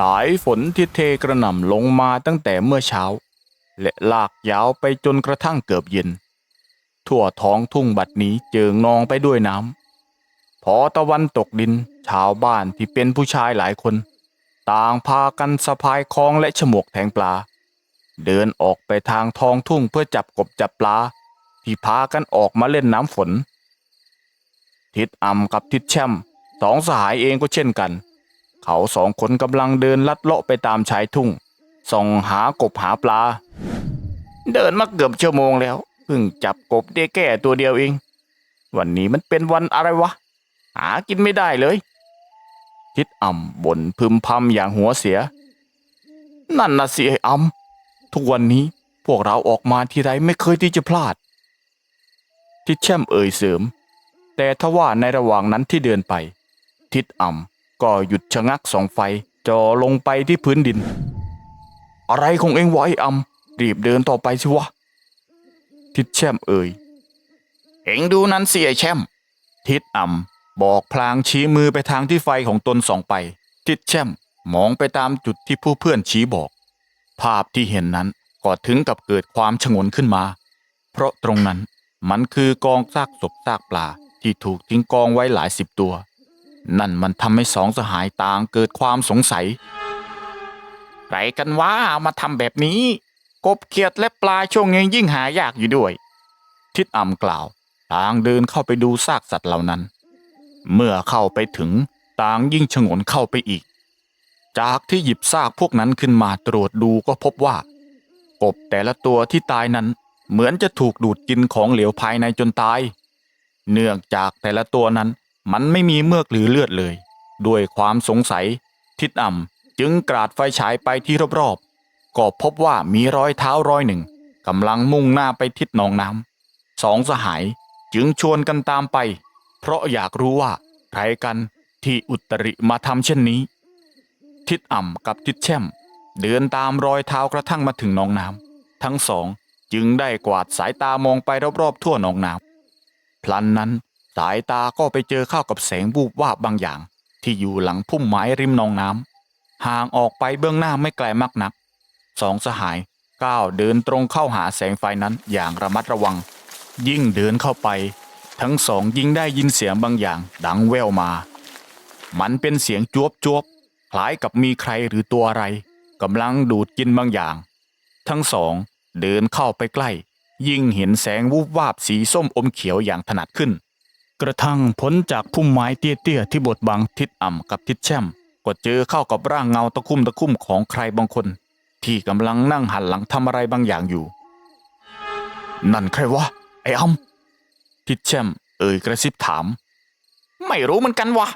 สายฝนที่เทกระหน่ำลงมาตั้งแต่เมื่อเช้า และลากยาวไปจนกระทั่งเกือบเย็น ทั่วท้องทุ่งบัดนี้เจิงนองไปด้วยน้ำพอตะวันตกดิน ชาวบ้านที่เป็นผู้ชายหลายคน ต่างพากันสะพายคล้องและฉมวกแทงปลา เดินออกไปทางท้องทุ่งเพื่อจับกบจับปลา ที่พากันออกมาเล่นน้ำฝน ทิดอ่ำกับทิดแช่มสองสหายเองก็เช่นกัน เขาสองคนกำลังเดินลัดเลาะไปตามชายทุ่งส่องหากบหาปลา เดินมาเกือบชั่วโมงแล้วเพิ่งจับกบได้แก่ตัวเดียวเอง วันนี้มันเป็นวันอะไรวะ หากินไม่ได้เลย ทิดอ่ำบ่นพึมพำอย่างหัวเสีย นั่นนะสิไอ้อ่ำทุกวันนี้พวกเราออกมาทีไรไม่เคยที่จะพลาด ทิดแช่มเอ่ยเสริม แต่ทว่าในระหว่างนั้นที่เดินไป ทิดอ่ำ ก็หยุดชะงักส่องไฟจ่อลงไปที่พื้นดิน อะไรของเองวะไอ้อ่ำรีบเดินต่อไปสิวะ ทิดแช่มเอ่ย เอ็งดูนั้นสิไอแช่ม ทิดอ่ำบอกพลางชี้มือไปทางที่ไฟของตนส่องไป ทิดแช่มมองไปตามจุดที่ผู้เพื่อนชี้บอก ภาพที่เห็นนั้นก็ถึงกับเกิดความฉงนขึ้นมา เพราะตรงนั้นมันคือกองซากศพซากปลาที่ถูกทิ้งกองไว้หลายสิบตัว นั่นมันทำให้สองสหายต่างเกิดความสงสัยไรกันว่ามาทำแบบนี้ กบเขียดและปลาช่วงนี้ยิ่งหายากอยู่ด้วย ทิดอ่ำกล่าวต่างเดินเข้าไปดูซากสัตว์เหล่านั้น เมื่อเข้าไปถึงต่างยิ่งฉงนเข้าไปอีก จากที่หยิบซากพวกนั้นขึ้นมาตรวจดูก็พบว่า กบแต่ละตัวที่ตายนั้นเหมือนจะถูกดูดกินของเหลวภายในจนตาย เนื่องจากแต่ละตัวนั้น มันไม่มีเมือกหรือเลือดเลย ด้วยความสงสัย ทิดอ่ำจึงกราดไฟฉายไปที่รอบๆก็พบว่ามีรอยเท้ารอยหนึ่งกำลังมุ่งหน้าไปทิศหนองน้ำสองสหายจึงชวนกันตามไป เพราะอยากรู้ว่าใครกันที่อุตริมาทำเช่นนี้ ทิดอ่ำกับทิดแช่ม เดินตามรอยเท้ากระทั่งมาถึงหนองน้ำทั้งสองจึงได้กวาดสายตามองไปรอบๆทั่วหนองน้ำพลันนั้นายตาก็ไปเจอเข้ากับแสงวูบวาบบางอย่าง ที่อยู่หลังพุ่มไม้ริมหนองน้ำห่างออกไปเบื้องหน้าไม่ไกลมากนักสองสหายก้าวเดินตรงเข้าหาแสงไฟนั้นอย่างระมัดระวัง ยิ่งเดินเข้าไป ทั้งสองยิ่งได้ยินเสียงบางอย่างดังแว่วมา มันเป็นเสียงจวบจวบคล้ายกับมีใครหรือตัวอะไรกำลังดูดกินบางอย่าง ทั้งสองเดินเข้าไปใกล้ ยิ่งเห็นแสงวูบวาบสีส้มอมเขียวอย่างถนัดขึ้น กระทั่งพ้นจากพุ่มไม้เตี้ยๆที่บดบังทิศอ่ำกับทิศแช่มก็เจอเข้ากับร่างเงาตะคุ่มตะคุ่มของใครบางคน ที่กำลังนั่งหันหลังทำอะไรบางอย่างอยู่ นั่นใครวะไอ้อ่ำทิศแช่มเอ่ยกระซิบถาม ไม่รู้เหมือนกันวะ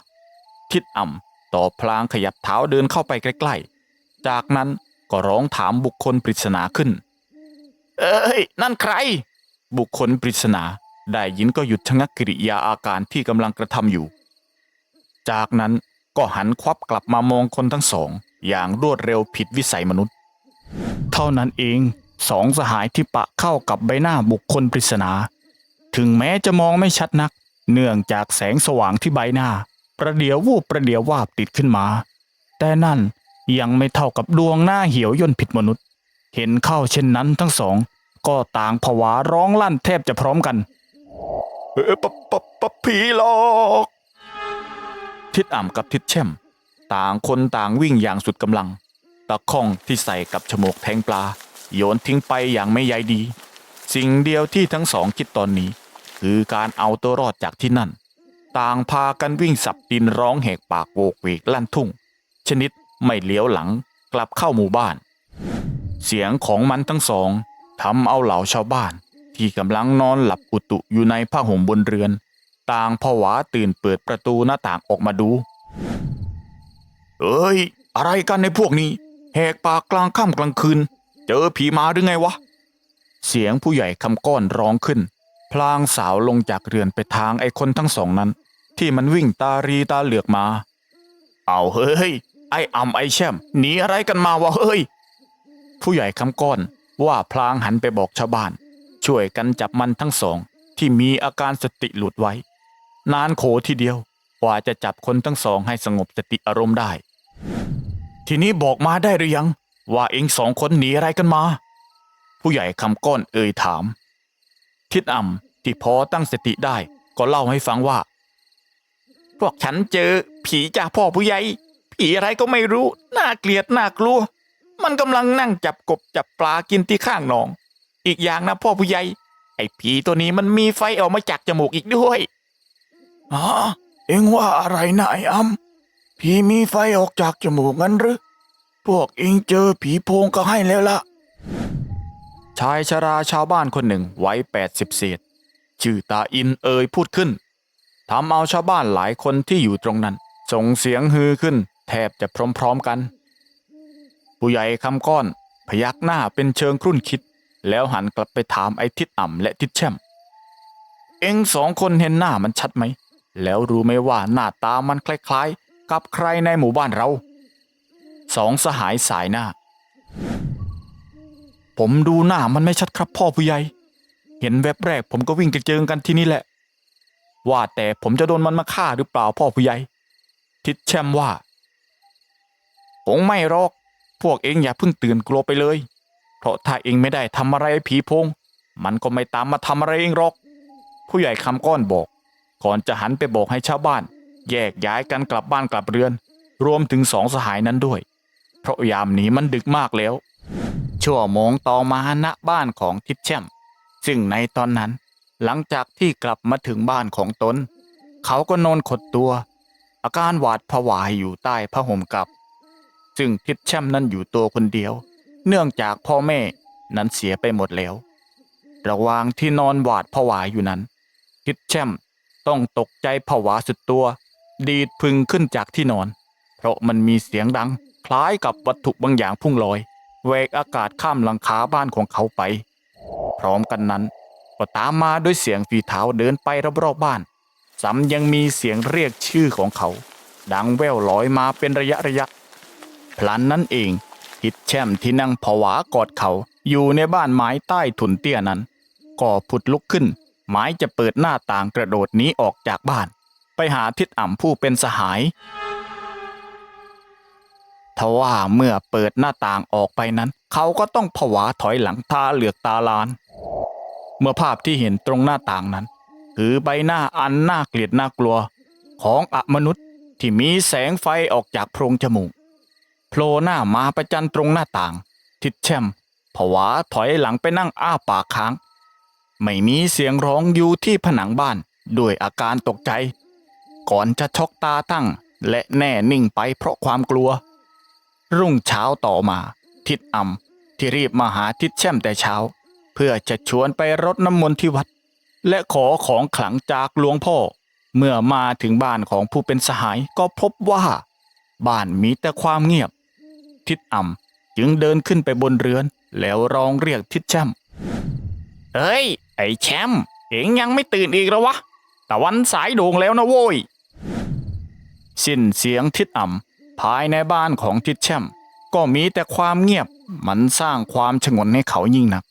ทิศอ่ำตอบพลางขยับเท้าเดินเข้าไปใกล้ๆ จากนั้นก็ร้องถามบุคคลปริศนาขึ้น เอ้ยนั่นใคร บุคคลปริศนา ได้ยินก็หยุดชะงักกิริยาอาการที่กำลังกระทำอยู่ จากนั้นก็หันควับกลับมามองคนทั้งสอง อย่างรวดเร็วผิดวิสัยมนุษย์ เท่านั้นเองสองสหายที่ปะเข้ากับใบหน้าบุคคลปริศนา ถึงแม้จะมองไม่ชัดนัก เนื่องจากแสงสว่างที่ใบหน้า ประเดี๋ยววูบประเดี๋ยววาบติดขึ้นมา แต่นั่นยังไม่เท่ากับดวงหน้าเหี่ยวย่นผิดมนุษย์ เห็นเข้าเช่นนั้นทั้งสอง ก็ต่างผวาร้องลั่นแทบจะพร้อมกัน เออปปปผีหลอกทิดอ่ำกับทิดแช่ม ต่างคนต่างวิ่งอย่างสุดกำลัง ตะข้องที่ใส่กับฉมวกแทงปลา โยนทิ้งไปอย่างไม่ใยดี สิ่งเดียวที่ทั้งสองคิดตอนนี้ คือการเอาตัวรอดจากที่นั่น ต่างพากันวิ่งสับดินร้องแหกปากโวกเวกลั่นทุ่ง ชนิดไม่เลี้ยวหลังกลับเข้าหมู่บ้าน เสียงของมันทั้งสองทำเอาเหล่าชาวบ้าน ที่กำลังนอนหลับอุตุอยู่ในผ้าห่มบนเรือน ต่างผวาตื่นเปิดประตูหน้าต่างออกมาดู เอ้ย อะไรกันในพวกนี้ แหกปากกลางค่ำกลางคืน เจอผีมาหรือไงวะ เสียงผู้ใหญ่คำก้อนร้องขึ้น พลางสาวลงจากเรือนไปทางไอ้คนทั้งสองนั้น ที่มันวิ่งตารีตาเหลือกมา เอาเฮ้ย ไอ้อ่ำไอ้แช่มหนีอะไรกันมาวะเฮ้ย ผู้ใหญ่คำก้อนว่าพลางหันไปบอกชาวบ้าน ช่วยกันจับมันทั้งสองที่มีอาการสติหลุดไว้ นานโขทีเดียวกว่าจะจับคนทั้งสองให้สงบสติอารมณ์ได้ ทีนี้บอกมาได้หรือยัง ว่าเองสองคนหนีอะไรกันมา ผู้ใหญ่คำก้อนเอ่ยถาม ทิดอ่ำที่พอตั้งสติได้ก็เล่าให้ฟังว่า พวกฉันเจอผีจ่าพ่อผู้ใหญ่ ผีอะไรก็ไม่รู้ น่าเกลียดน่ากลัว มันกำลังนั่งจับกบจับปลากินที่ข้างหนอง อีกอย่างนะพ่อผู้ใหญ่ ไอ้ผีตัวนี้มันมีไฟออกมาจากจมูกอีกด้วยอ๋อเอ็งว่าอะไรนะไอ้อำผีมีไฟออกจากจมูกงั้นหรือ พวกเอ็งเจอผีโพงก็ให้แล้วล่ะ ชายชราชาวบ้านคนหนึ่งวัยแปดสิบเศษ ชื่อตาอินเอ่ยพูดขึ้นทำเอาชาวบ้านหลายคนที่อยู่ตรงนั้น ส่งเสียงฮือขึ้น แทบจะพร้อมๆกัน ผู้ใหญ่คำก้อน พยักหน้าเป็นเชิงครุ่นคิด แล้วหันกลับไปถามไอ้ทิดอ่ำและทิดแช่ม เอ็งสองคนเห็นหน้ามันชัดไหม แล้วรู้ไหมว่าหน้าตามันคล้ายๆ กับใครในหมู่บ้านเรา สองสหายสายหน้า ผมดูหน้ามันไม่ชัดครับพ่อผู้ใหญ่ เห็นแวบแรกผมก็วิ่งกระเจิงกันที่นี่แหละ ว่าแต่ผมจะโดนมันมาฆ่าหรือเปล่าพ่อผู้ใหญ่ ทิดแช่มว่าคงไม่หรอก พวกเองอย่าเพิ่งตื่นกลัวไปเลย เพราะถ้าเองไม่ได้ทำอะไรผีพง มันก็ไม่ตามมาทำอะไรเองหรอก ผู้ใหญ่คำก้อนบอก ก่อนจะหันไปบอกให้ชาวบ้าน แยกย้ายกันกลับบ้านกลับเรือน รวมถึงสองสหายนั้นด้วย เพราะยามนี้มันดึกมากแล้ว ชั่วโมงต่อมาณบ้านของทิดแช่มซึ่งในตอนนั้น หลังจากที่กลับมาถึงบ้านของตน เขาก็นอนขดตัว อาการหวาดผวาอยู่ใต้ผ้าห่มกับ ซึ่งทิดแช่มนั้นอยู่ตัวคนเดียว เนื่องจากพ่อแม่นั้นเสียไปหมดแล้ว ระหว่างที่นอนหวาดผวาอยู่นั้นทิดแช่มต้องตกใจผวาสุดตัว ดีดพึงขึ้นจากที่นอน เพราะมันมีเสียงดัง คล้ายกับวัตถุบางอย่างพุ่งลอยแวกอากาศข้ามหลังคาบ้านของเขาไป พร้อมกันนั้น ก็ตามมาด้วยเสียงฝีเท้าเดินไปรอบๆบ้านซ้ำยังมีเสียงเรียกชื่อของเขา ดังแว่วลอยมาเป็นระยะระยะพลันนั้นเอง ทิดแช่มที่นั่งผวากอดเขาอยู่ในบ้านไม้ใต้ถุนเตี้ยนั้นก็ผุดลุกขึ้นหมายจะเปิดหน้าต่างกระโดดหนีออกจากบ้าน ไปหาทิดอ่ำผู้เป็นสหายทว่าเมื่อเปิดหน้าต่างออกไปนั้น เขาก็ต้องผวาถอยหลังตาเหลือกตาลาน เมื่อภาพที่เห็นตรงหน้าต่างนั้น คือใบหน้าอันน่าเกลียดน่ากลัว ของอมนุษย์ที่มีแสงไฟออกจากโพรงจมูก โผล่หน้ามาประจันตรงหน้าต่าง ทิดแช่มผวาถอยหลังไปนั่งอ้าปากค้าง ไม่มีเสียงร้องอยู่ที่ผนังบ้านด้วยอาการตกใจ ก่อนจะช็อกตาตั้ง และแน่นิ่งไปเพราะความกลัว รุ่งเช้าต่อมา ทิดอ่ำที่รีบมาหาทิดแช่มแต่เช้า เพื่อจะชวนไปรดน้ำมนต์ที่วัด และขอของขลังจากหลวงพ่อ เมื่อมาถึงบ้านของผู้เป็นสหายก็พบว่า บ้านมีแต่ความเงียบ ทิดอ่ำจึงเดินขึ้นไปบนเรือน แล้วร้องเรียกทิดแช่มเฮ้ย ไอ้แชมป์เอ็งยังไม่ตื่นอีกแล้ววะตะวันสายโด่งแล้วนะโว้ยสิ้นเสียงทิดอ่ำภายในบ้านของทิดแช่มก็มีแต่ความเงียบมันสร้างความฉงนให้เขายิ่งนัก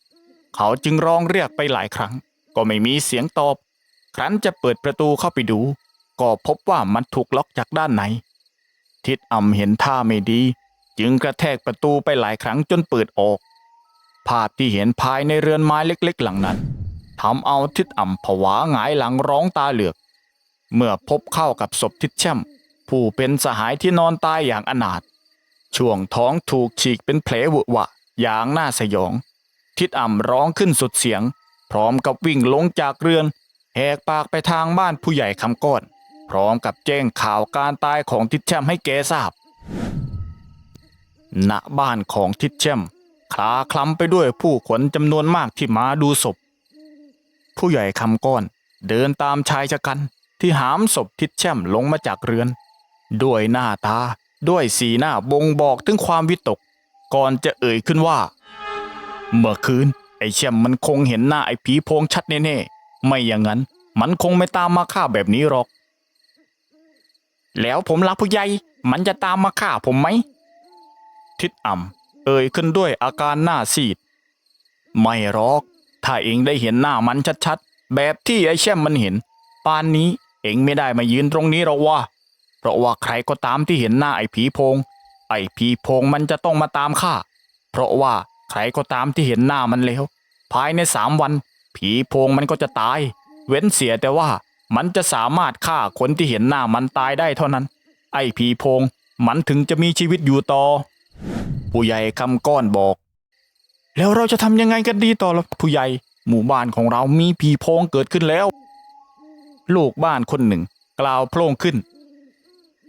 เขาจึงร้องเรียกไปหลายครั้ง ก็ไม่มีเสียงตอบ ครั้นจะเปิดประตูเข้าไปดู ก็พบว่ามันถูกล็อกจากด้านในทิดอ่ำเห็นท่าไม่ดี จึงกระแทกประตูไปหลายครั้งจนเปิดออก ภาพที่เห็นภายในเรือนไม้เล็กๆ หลังนั้นทำเอาทิดอ่ำผวาหงายหลังร้องตาเหลือก เมื่อพบเข้ากับศพทิดแช่ม ผู้เป็นสหายที่นอนตายอย่างอนาถช่วงท้องถูกฉีกเป็นแผลวอะวะอย่างน่าสยอง ทิดอ่ำร้องขึ้นสุดเสียง พร้อมกับวิ่งลงจากเรือนแหกปากไปทางบ้านผู้ใหญ่คำก้อน พร้อมกับแจ้งข่าวการตายของทิดแช่มให้แกทราบ ณบ้านของทิดแช่มคลาคล้ำไปด้วยผู้คนจำนวนมากที่มาดูศพ ผู้ใหญ่คำก้อน เดินตามชายชะกันที่หามศพทิดแช่มลงมาจากเรือน ด้วยหน้าตา ด้วยสีหน้าบ่งบอกถึงความวิตก ก่อนจะเอ่ยขึ้นว่า เมื่อคืน ไอ้แช่มมันคงเห็นหน้าไอ้ผีโพงชัดแน่ๆไม่อย่างนั้น มันคงไม่ตามมาฆ่าแบบนี้หรอก แล้วผมรักผู้ใหญ่มันจะตามมาฆ่าผมไหม ทิดอ่ำเอ่ยขึ้นด้วยอาการหน้าซีด ไม่หรอก ถ้าเองได้เห็นหน้ามันชัดๆ แบบที่ไอ้แช่มมันเห็น ปานนี้เองไม่ได้มายืนตรงนี้หรอกว่า เพราะว่าใครก็ตามที่เห็นหน้าไอ้ผีโพง ไอ้ผีโพงมันจะต้องมาตามข้า เพราะว่าใครก็ตามที่เห็นหน้ามันแล้ว ภายในสามวัน ผีโพงมันก็จะตาย เว้นเสียแต่ว่ามันจะสามารถฆ่าคนที่เห็นหน้ามันตายได้เท่านั้น ไอ้ผีโพง มันถึงจะมีชีวิตอยู่ต่อ ผู้ใหญ่คำก้อนบอก แล้วเราจะทำยังไงกันดีต่อล่ะผู้ใหญ่หมู่บ้านของเรามีผีโพงเกิดขึ้นแล้ว ลูกบ้านคนหนึ่ง กล่าวโพล่งขึ้น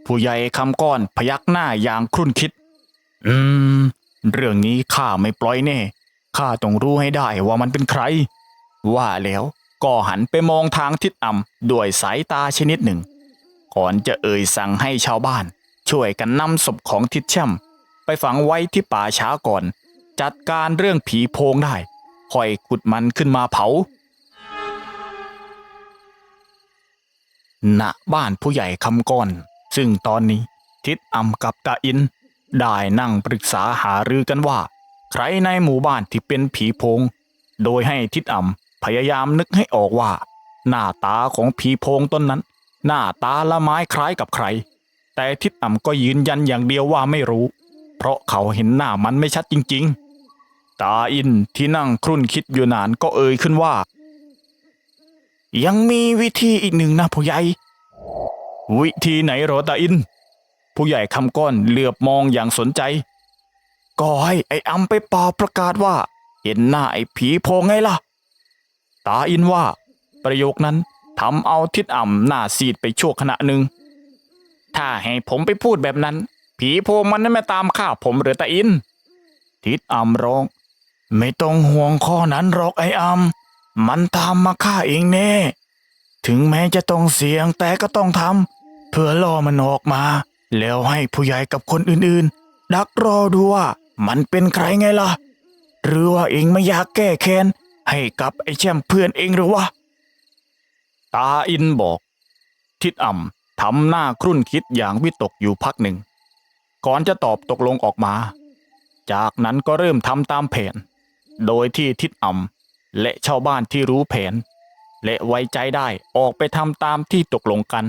ผู้ใหญ่คำก้อนพยักหน้าอย่างครุ่นคิด อืม เรื่องนี้ข้าไม่ปล่อยแน่ข้าต้องรู้ให้ได้ว่ามันเป็นใคร ว่าแล้วก็หันไปมองทางทิศอ่ำด้วยสายตาชนิดหนึ่ง ก่อนจะเอ่ยสั่งให้ชาวบ้าน ช่วยกันนำศพของทิศแช่ม ไปฝังไว้ที่ป่าช้าก่อน จัดการเรื่องผีโพงได้ค่อยขุดมันขึ้นมาเผา ณ บ้านผู้ใหญ่คำก้อน ซึ่งตอนนี้ทิศอ่ำกับตาอิน ได้นั่งปรึกษาหารือกันว่า ใครในหมู่บ้านที่เป็นผีโพง โดยให้ทิศอ่ำพยายามนึกให้ออกว่า หน้าตาของผีโพงต้นนั้น หน้าตาละไม้คล้ายกับใคร แต่ทิศอ่ำก็ยืนยันอย่างเดียวว่าไม่รู้ ราะเขาเห็นหน้ามันไม่ชัดจริง ๆ ตาอินที่นั่งครุ่นคิดอยู่นานก็เอ่ยขึ้นว่า ยังมีวิธีอีกหนึ่งนะผู้ใหญ่ วิธีไหนหรอตาอิน ผู้ใหญ่คำก้อนเหลือบมองอย่างสนใจ ก็ให้ไอ้อำไปเป่าประกาศว่า เห็นหน้าไอ้ผีโพงไงล่ะ ตาอินว่า ประโยคนั้นทำเอาทิดอ่ำหน้าซีดไปชั่วขณะหนึ่งถ้าให้ผมไปพูดแบบนั้น ผีโพมันนั้นไม่ตามข้าผมหรือตาอิน ทิดอ่ำร้อง ไม่ต้องห่วงข้อนั้นหรอกไอ้อำมันตามมาฆ่าเองแน่ ถึงแม้จะต้องเสี่ยงแต่ก็ต้องทำเพื่อล่อมันออกมา แล้วให้ผู้ใหญ่กับคนอื่นๆ ดักรอดูว่ามันเป็นใครไงล่ะ หรือว่าเองไม่อยากแก้แค้นให้กับไอ้แช่มเพื่อนเองหรือวะตาอินบอก ทิดอ่ำทำหน้าครุ่นคิดอย่างวิตกอยู่พักหนึ่ง ก่อนจะตอบตกลงออกมา จากนั้นก็เริ่มทำตามแผน โดยที่ทิดอ่ำและชาวบ้านที่รู้แผน และไว้ใจได้ออกไปทำตามที่ตกลงกัน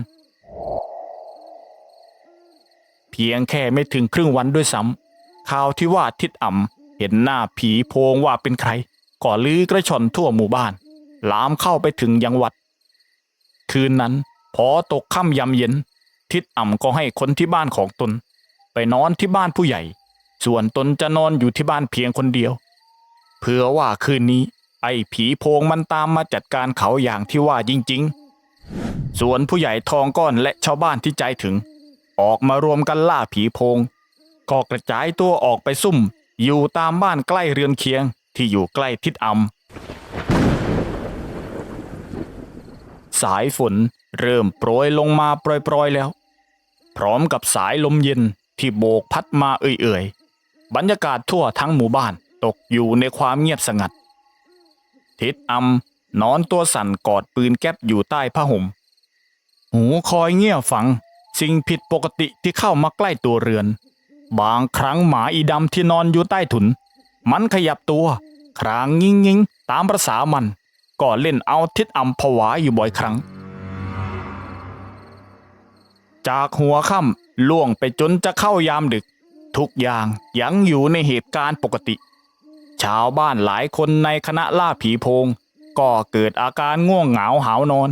เพียงแค่ไม่ถึงครึ่งวันด้วยซ้ำข่าวที่ว่าทิดอ่ำเห็นหน้าผีโพงว่าเป็นใครก็ลือกระชอนทั่วหมู่บ้าน ลามเข้าไปถึงยังวัด คืนนั้นพอตกค่ำยำเย็น ทิดอ่ำก็ให้คนที่บ้านของตน ไปนอนที่บ้านผู้ใหญ่ ส่วนตนจะนอนอยู่ที่บ้านเพียงคนเดียวเพื่อว่าคืนนี้ ไอ้ผีโพงมันตามมาจัดการเขาอย่างที่ว่าจริง ๆ ส่วนผู้ใหญ่ทองก้อนและชาวบ้านที่ใจถึง ออกมารวมกันล่าผีโพง ก็กระจายตัวออกไปซุ่ม อยู่ตามบ้านใกล้เรือนเคียงที่อยู่ใกล้ทิศอำสายฝนเริ่มโปรยลงมาโปรยๆแล้ว พร้อมกับสายลมเย็น ที่โบกพัดมาเอื่อยๆ บรรยากาศทั่วทั้งหมู่บ้านตกอยู่ในความเงียบสงัด ทิศอำนอนตัวสั่นกอดปืนแก๊ปอยู่ใต้ผ้าห่ม หูคอยเงี่ยฟัง สิ่งผิดปกติที่เข้ามาใกล้ตัวเรือน บางครั้งหมาอีดำที่นอนอยู่ใต้ถุน มันขยับตัว ครางงิงงิงตามประษามันก็เล่นเอาทิศอำผวาอยู่บ่อยครั้ง จากหัวค่ำ ล่วงไปจนจะเข้ายามดึก ทุกอย่างยังอยู่ในเหตุการณ์ปกติ ชาวบ้านหลายคนในคณะล่าผีโพง ก็เกิดอาการง่วงเหงาหาวนอน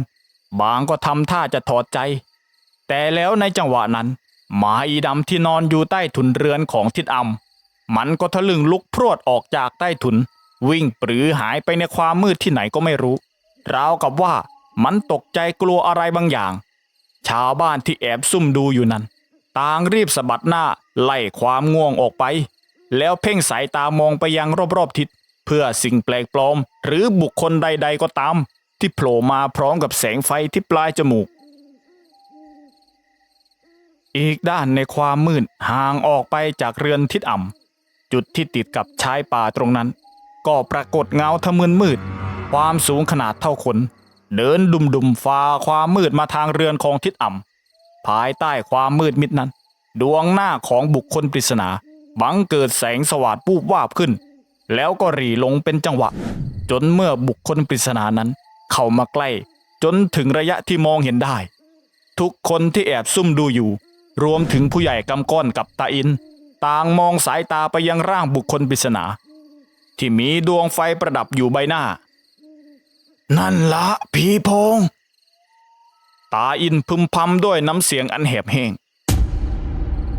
บางก็ทำท่าจะถอดใจ แต่แล้วในจังหวะนั้น หมาอีดำที่นอนอยู่ใต้ถุนเรือนของทิดอำมันก็ทะลึงลุกพรวดออกจากใต้ถุน วิ่งปรือหายไปในความมืดที่ไหนก็ไม่รู้ราวกับว่ามันตกใจกลัวอะไรบางอย่าง ชาวบ้านที่แอบซุ่มดูอยู่นั้น ต่างรีบสะบัดหน้าไล่ความง่วงออกไป แล้วเพ่งสายตามองไปยังรอบๆทิศเพื่อสิ่งแปลกปลอม หรือบุคคลใดๆก็ตาม ที่โผล่มาพร้อมกับแสงไฟที่ปลายจมูก อีกด้านในความมืดห่างออกไปจากเรือนทิศอ่ำจุดที่ติดกับชายป่าตรงนั้น ก็ปรากฏเงาทะมึนมืด ความสูงขนาดเท่าคน เดินดุมดุมๆฟ้าความมืดมาทางเรือนของทิศอ่ำ ภายใต้ความมืดมิดนั้น ดวงหน้าของบุคคลปริศนา บังเกิดแสงสว่างปูบวาบขึ้น แล้วก็หรีลงเป็นจังหวะ จนเมื่อบุคคลปริศนานั้น เข้ามาใกล้ จนถึงระยะที่มองเห็นได้ ทุกคนที่แอบซุ่มดูอยู่ รวมถึงผู้ใหญ่กำก้อนกับตาอิน ต่างมองสายตาไปยังร่างบุคคลปริศนา ที่มีดวงไฟประดับอยู่ใบหน้า นั่นละผีโพง ตาอินพึมพำด้วยน้ำเสียงอันแหบแห้ง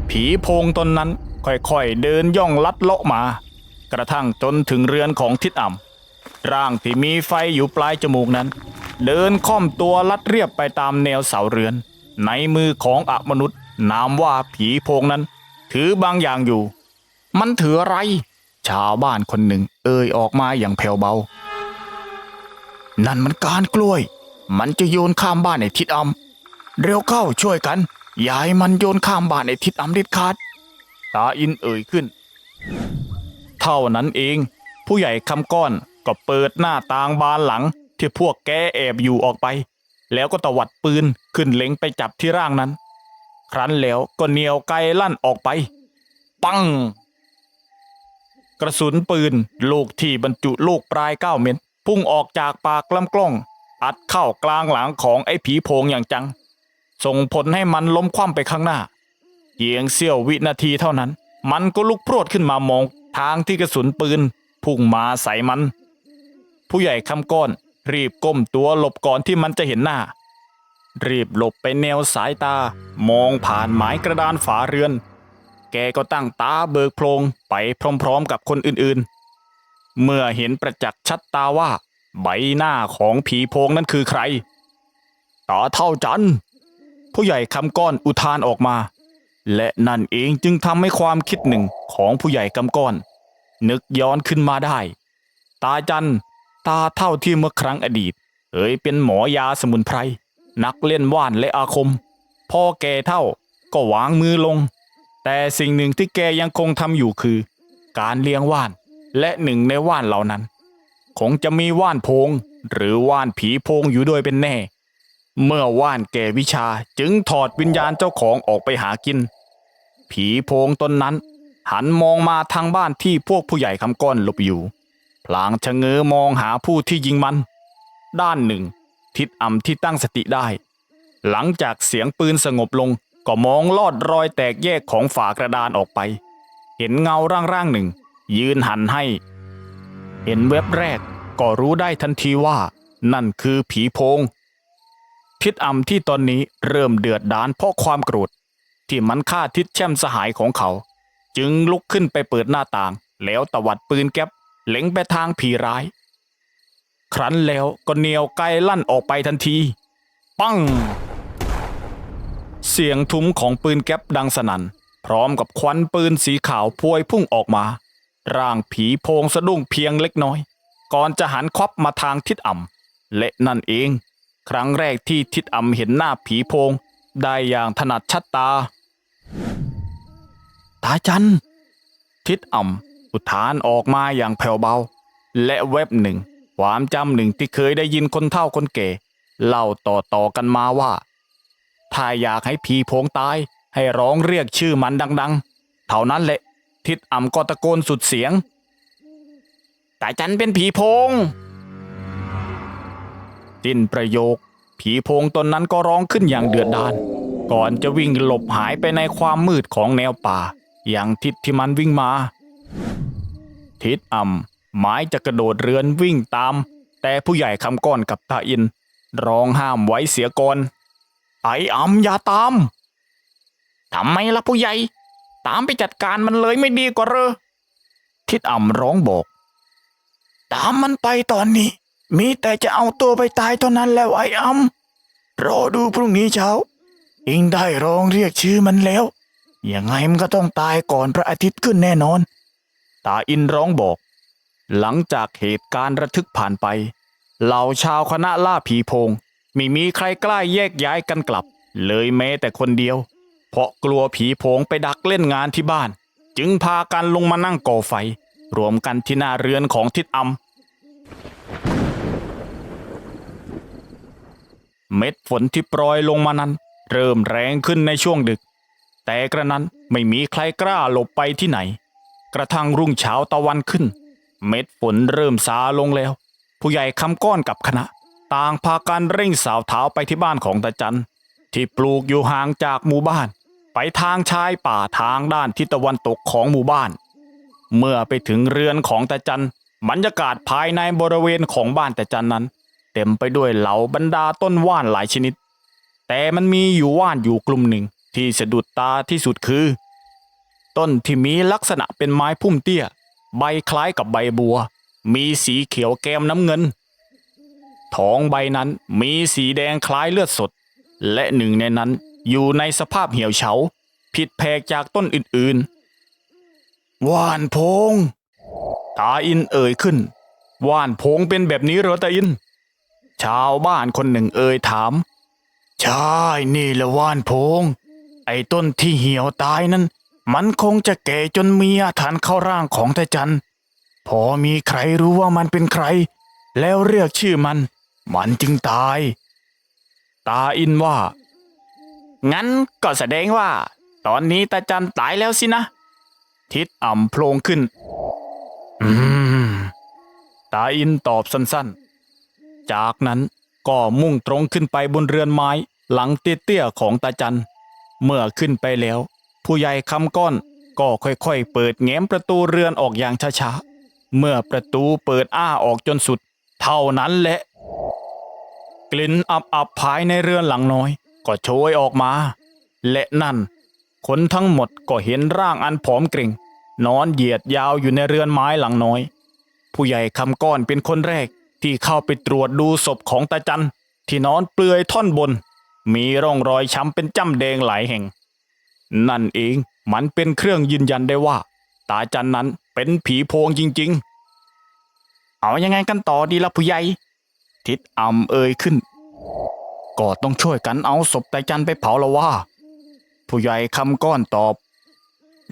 ผีโพงตนนั้นค่อยๆเดินย่องลัดเลาะมา กระทั่งจนถึงเรือนของทิดอ่ำร่างที่มีไฟอยู่ปลายจมูกนั้น เดินค่อมตัวลัดเรียบไปตามแนวเสาเรือน ในมือของอมนุษย์ นามว่าผีโพงนั้น ถือบางอย่างอยู่ มันถืออะไร ชาวบ้านคนหนึ่ง เอ่ยออกมาอย่างแผ่วเบา นั่นมันการกล้วย มันจะโยนข้ามบ้านไอ้ทิดอำเร็วเข้าช่วยกันอย่าให้มันโยนข้ามบ้านไอ้ทิดอำเด็ดขาด ตาอินเอ่ยขึ้น เท่านั้นเอง ผู้ใหญ่คำก้อนก็เปิดหน้าต่างบานหลัง ที่พวกแกแอบอยู่ออกไป แล้วก็ตวัดปืนขึ้นเล็งไปจับที่ร่างนั้น ครั้นแล้วก็เหนียวไกลลั่นออกไป ปัง กระสุนปืนลูกที่บรรจุลูกปลายเก้าเม็ดพุ่งออกจากปากลำกล้อง อัดเข้ากลางหลังของไอ้ผีโพงอย่างจัง ส่งผลให้มันล้มคว่ำไปข้างหน้าเพียงเสี้ยววินาทีเท่านั้น มันก็ลุกพรวดขึ้นมามอง ทางที่กระสุนปืนพุ่งมาใส่มัน ผู้ใหญ่คำก้อน รีบก้มตัวหลบก่อนที่มันจะเห็นหน้า รีบหลบไปแนวสายตา มองผ่านหมายกระดานฝาเรือน แกก็ตั้งตาเบิกโพลงไปพร้อมๆกับคนอื่นๆ เมื่อเห็นประจักษ์ชัดตาว่า ใบหน้าของผีโพงนั้นคือใคร ตาเท่าจัน ผู้ใหญ่คำก้อนอุทานออกมา และนั่นเองจึงทำให้ความคิดหนึ่งของผู้ใหญ่คำก้อน นึกย้อนขึ้นมาได้ ตาจัน ตาเท่าที่เมื่อครั้งอดีตเอ๋ยเป็นหมอยาสมุนไพร นักเล่นว่านและอาคม พ่อแกเท่าก็วางมือลง แต่สิ่งหนึ่งที่แกยังคงทำอยู่คือ การเลี้ยงว่าน และหนึ่งในว่านเหล่านั้น คงจะมีว่านโพง หรือว่านผีโพงอยู่ด้วยเป็นแน่ เมื่อว่านแก่วิชาจึงถอดวิญญาณเจ้าของออกไปหากิน ผีโพงตนนั้น หันมองมาทางบ้านที่พวกผู้ใหญ่คำก้อนหลบอยู่ พลางชะเง้อมองหาผู้ที่ยิงมัน ด้านหนึ่ง ทิดอ่ำที่ตั้งสติได้ หลังจากเสียงปืนสงบลงก็มองลอดรอยแตกแยกของฝากระดานออกไป เห็นเงาร่างๆหนึ่ง ยืนหันให้ เห็นเว็บแรกก็รู้ได้ทันทีว่า นั่นคือผีโพง ทิดอ่ำที่ตอนนี้เริ่มเดือดดานเพราะความโกรธที่มันฆ่าทิดแช่มสหายของเขา จึงลุกขึ้นไปเปิดหน้าต่าง แล้วตวัดปืนแก๊ปเล็งไปทางผีร้าย ครั้นแล้วก็เหนียวไกลลั่นออกไปทันที ปัง เสียงทุ้มของปืนแก๊ปดังสนั่นพร้อมกับควันปืนสีขาวพวยพุ่งออกมา ร่างผีโพงสะดุ้งเพียงเล็กน้อย ก่อนจะหันควับมาทางทิศอ่ำและนั่นเอง ครั้งแรกที่ทิศอ่ำเห็นหน้าผีโพง ได้อย่างถนัดชัดตา ตาจันทิศอ่ำอุทานออกมาอย่างแผ่วเบา และเว็บหนึ่ง ความจำหนึ่งที่เคยได้ยินคนเฒ่าคนแก่ เล่าต่อต่อๆกันมาว่า ถ้าอยากให้ผีโพงตายให้ร้องเรียกชื่อมันดัง ๆ เท่านั้นแหละ ทิศอ่ำก็ตะโกนสุดเสียง แต่จันเป็นผีโพงสิ้นประโยค ผีโพงตนนั้นก็ร้องขึ้นอย่างเดือดดาลก่อนจะวิ่งหลบหายไปในความมืดของแนวป่า อย่างทิศที่มันวิ่งมา ทิศอ่ำหมายจะกระโดดเรือนวิ่งตาม แต่ผู้ใหญ่คำก้อนกับตาอิน ร้องห้ามไว้เสียก่อนไอ้อ่ำอย่าตามทำไมล่ะผู้ใหญ่ ตามไปจัดการมันเลยไม่ดีกว่าเหรอทิดอ่ำร้องบอก ตามมันไปตอนนี้ มีแต่จะเอาตัวไปตายเท่านั้นแล้วไอ้อ่ำรอดูพรุ่งนี้เช้า อิงได้ร้องเรียกชื่อมันแล้วยังไงมันก็ต้องตายก่อนพระอาทิตย์ขึ้นแน่นอน ตาอินร้องบอก หลังจากเหตุการณ์ระทึกผ่านไป เหล่าชาวคณะล่าผีโพงไม่มีใครกล้าแยกย้ายกันกลับ เลยแม้แต่คนเดียว เพราะกลัวผีโพงไปดักเล่นงานที่บ้าน จึงพากันลงมานั่งก่อไฟ รวมกันที่หน้าเรือนของทิดอำเม็ดฝนที่โปรยลงมานั้น เริ่มแรงขึ้นในช่วงดึก แต่กระนั้นไม่มีใครกล้าหลบไปที่ไหน กระทั่งรุ่งเช้าตะวันขึ้น เม็ดฝนเริ่มซาลงแล้ว ผู้ใหญ่คำก้อนกับคณะ ต่างพากันเร่งสาวเท้าไปที่บ้านของตาจันที่ปลูกอยู่ห่างจากหมู่บ้าน ไปทางชายป่าทางด้านทิศตะวันตกของหมู่บ้าน เมื่อไปถึงเรือนของตาจันบรรยากาศภายในบริเวณของบ้านตาจันนั้น เต็มไปด้วยเหล่าบรรดาต้นว่านหลายชนิด แต่มันมีอยู่ว่านอยู่กลุ่มหนึ่งที่สะดุดตาที่สุดคือ ต้นที่มีลักษณะเป็นไม้พุ่มเตี้ย ใบคล้ายกับใบบัว มีสีเขียวแก้มน้ำเงินท้องใบนั้นมีสีแดงคล้ายเลือดสด และหนึ่งในนั้น อยู่ในสภาพเหี่ยวเฉา ผิดแผกจากต้นอื่นๆ ว่านพง ตาอินเอ่ยขึ้น ว่านพงเป็นแบบนี้เหรอตาอิน ชาวบ้านคนหนึ่งเอ่ยถาม ใช่นี่แหละว่านพง ไอ้ต้นที่เหี่ยวตายนั้น มันคงจะแก่จนมีอาถรรพ์เข้าร่างของตาจันพอมีใครรู้ว่ามันเป็นใคร แล้วเรียกชื่อมัน มันจึงตาย ตาอินว่า งั้นก็แสดงว่า ตอนนี้ตาจันตายแล้วสินะ ทิศอ่ำโพลงขึ้น อืม ตาอินตอบสั้นๆ จากนั้นก็มุ่งตรงขึ้นไปบนเรือนไม้ หลังเตี้ยๆของตาจัน เมื่อขึ้นไปแล้ว ผู้ใหญ่คำก้อนก็ค่อยๆ เปิดแง้มประตูเรือนออกอย่างช้าๆ เมื่อประตูเปิดอ้าออกจนสุด เท่านั้นแหละ กลิ่นอับๆภายในเรือนหลังน้อย ก็โชยออกมา และนั่น คนทั้งหมดก็เห็นร่างอันผอมเกร็งนอนเหยียดยาวอยู่ในเรือนไม้หลังน้อย ผู้ใหญ่คำก้อนเป็นคนแรกที่เข้าไปตรวจดูศพของตาจันที่นอนเปลือยท่อนบน มีร่องรอยช้ำเป็นจ้ำแดงหลายแห่ง นั่นเองมันเป็นเครื่องยืนยันได้ว่า ตาจันนั้นเป็นผีโพงจริง ๆ เอายังไงกันต่อดีละผู้ใหญ่ทิดอ่ำเอ่ยขึ้น ก็ต้องช่วยกันเอาศพตาจันไปเผาละว่า ผู้ใหญ่คำก้อนตอบ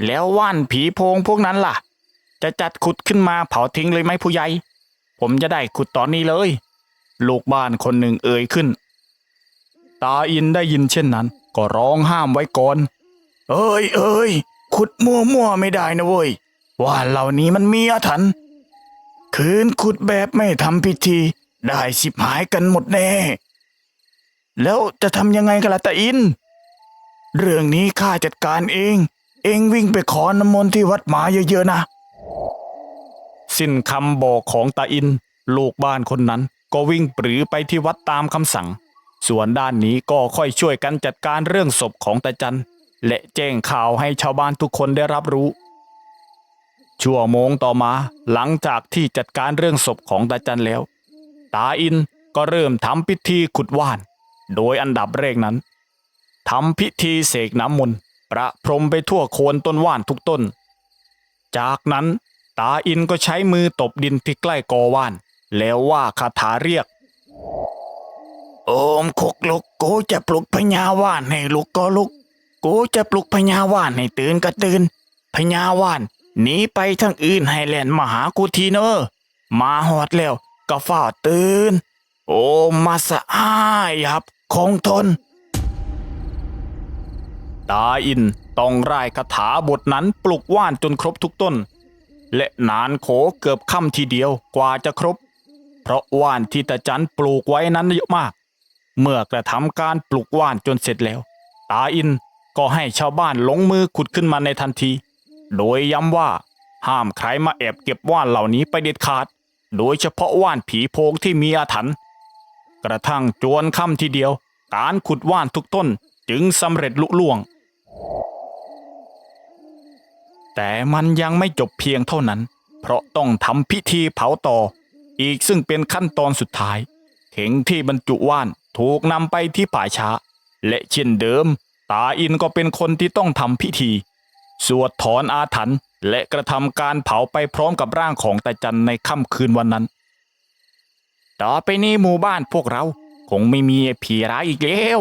แล้วว่านผีโพงพวกนั้นล่ะ จะจัดขุดขึ้นมาเผาทิ้งเลยไหมผู้ใหญ่ ผมจะได้ขุดตอนนี้เลย ลูกบ้านคนหนึ่งเอ่ยขึ้น ตาอินได้ยินเช่นนั้น ก็ร้องห้ามไว้ก่อน เอ้ยเอ้ยขุดมั่วมั่วไม่ได้นะเว้ยว่านเหล่านี้มันมีอาถรรพ์คืนขุดแบบไม่ทำพิธี ได้สิบหายกันหมดแน่ แล้วจะทำยังไงกันล่ะตาอิน เรื่องนี้ข้าจัดการเอง เองวิ่งไปขอน้ำมนต์ที่วัดหมาเยอะๆนะ สิ้นคำบอกของตาอิน ลูกบ้านคนนั้นก็วิ่งปรือไปที่วัดตามคำสั่ง ส่วนด้านนี้ก็ค่อยช่วยกันจัดการเรื่องศพของตาจัน และแจ้งข่าวให้ชาวบ้านทุกคนได้รับรู้ ชั่วโมงต่อมาหลังจากที่จัดการเรื่องศพของตาจันแล้ว ตาอินก็เริ่มทำพิธีขุดว่าน โดยอันดับแรกนั้นทำพิธีเสกน้ำมนต์ประพรมไปทั่วโคนต้นว่านทุกต้น จากนั้นตาอินก็ใช้มือตบดินที่ใกล้กอว่าน แล้วว่าคาถาเรียก โอมคุกลุกกูจะปลุกพญาว่านให้ลุกก็ลุก กูจะปลุกพญาว่านให้ตื่นก็ตื่นพญาว่านหนีไปทางอื่นให้แล่นมาหากูทีเนอะมาหอดแล้วก็ฝ้าตื่น โอมมาสะอ้ายครับ คงทน ตาอินต้องร่ายคาถาบทนั้นปลุกว่านจนครบทุกต้น และนานโขเกือบค่ำทีเดียวกว่าจะครบ เพราะว่านที่ตาจันปลูกไว้นั้นเยอะมาก เมื่อกระทำการปลูกว่านจนเสร็จแล้ว ตาอินก็ให้ชาวบ้านลงมือขุดขึ้นมาในทันที โดยย้ำว่าห้ามใครมาแอบเก็บว่านเหล่านี้ไปเด็ดขาด โดยเฉพาะว่านผีโพงที่มีอาถรรพ์ กระทั่งจวนค่ำทีเดียว การขุดว่านทุกต้นจึงสำเร็จลุล่วง แต่มันยังไม่จบเพียงเท่านั้น เพราะต้องทำพิธีเผาต่อ อีกซึ่งเป็นขั้นตอนสุดท้าย เข่งที่บรรจุว่านถูกนำไปที่ป่าช้า และเช่นเดิม ตาอินก็เป็นคนที่ต้องทำพิธี สวดถอนอาถรรพ์และกระทำการเผาไปพร้อมกับร่างของตาจันในค่ำคืนวันนั้น ต่อไปนี้หมู่บ้านพวกเรา คงไม่มีผีร้ายอีกแล้ว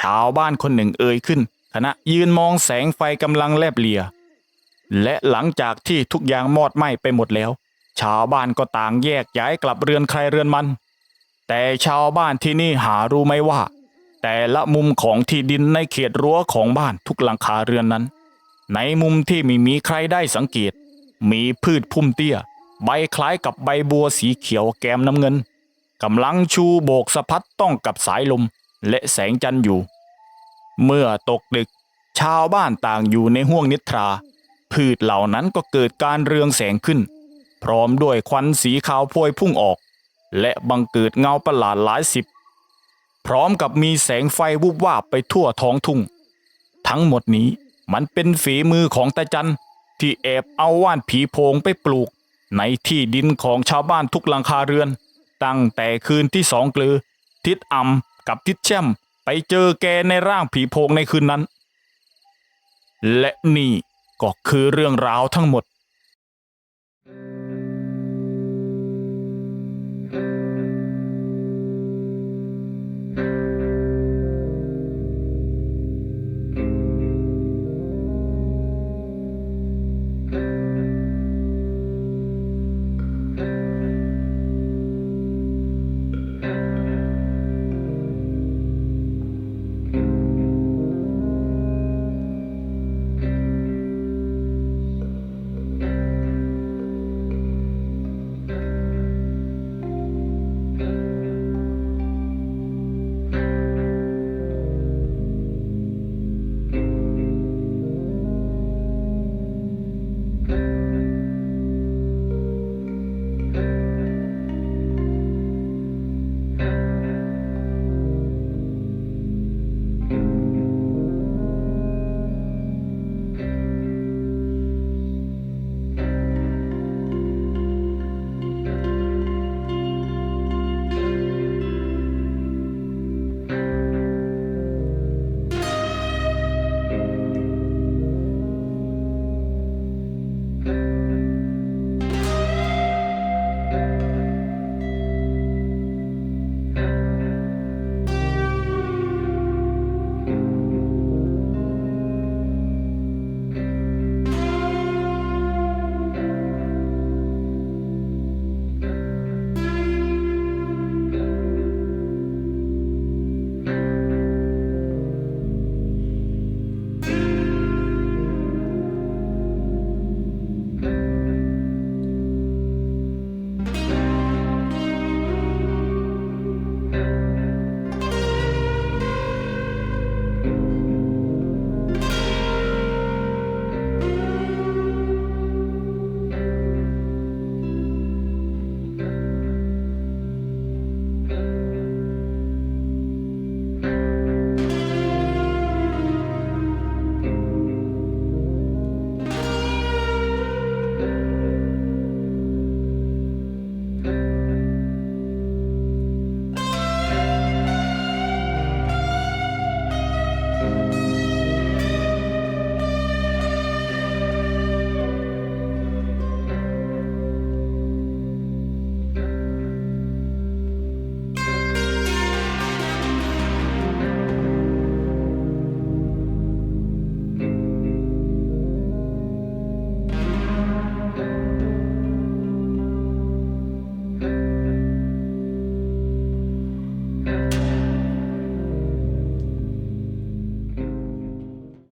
ชาวบ้านคนหนึ่งเอ่ยขึ้น ขณะยืนมองแสงไฟกำลังแลบเลีย และหลังจากที่ทุกอย่างมอดไหม้ไปหมดแล้ว ชาวบ้านก็ต่างแยกย้ายกลับเรือนใครเรือนมัน แต่ชาวบ้านที่นี่หารู้ไหมว่า แต่ละมุมของที่ดินในเขตรั้วของบ้านทุกหลังคาเรือนนั้น ในมุมที่ไม่มีใครได้สังเกต มีพืชพุ่มเตี้ย ใบคล้ายกับใบบัวสีเขียวแกมน้ำเงินกำลังชูโบกสะพัดต้องกับสายลมและแสงจันทร์อยู่ เมื่อตกดึก ชาวบ้านต่างอยู่ในห้วงนิทรา พืชเหล่านั้นก็เกิดการเรืองแสงขึ้น พร้อมด้วยควันสีขาวโพยพุ่งออก และบังเกิดเงาประหลาดหลายสิบ พร้อมกับมีแสงไฟวุบวาบไปทั่วท้องทุ่ง ทั้งหมดนี้มันเป็นฝีมือของตาจันที่แอบเอาว่านผีโพงไปปลูก ในที่ดินของชาวบ้านทุกหลังคาเรือน ตั้งแต่คืนที่สองกลือ ทิดอำกับทิดแช่มไปเจอแกในร่างผีโพงในคืนนั้น และนี่ก็คือเรื่องราวทั้งหมด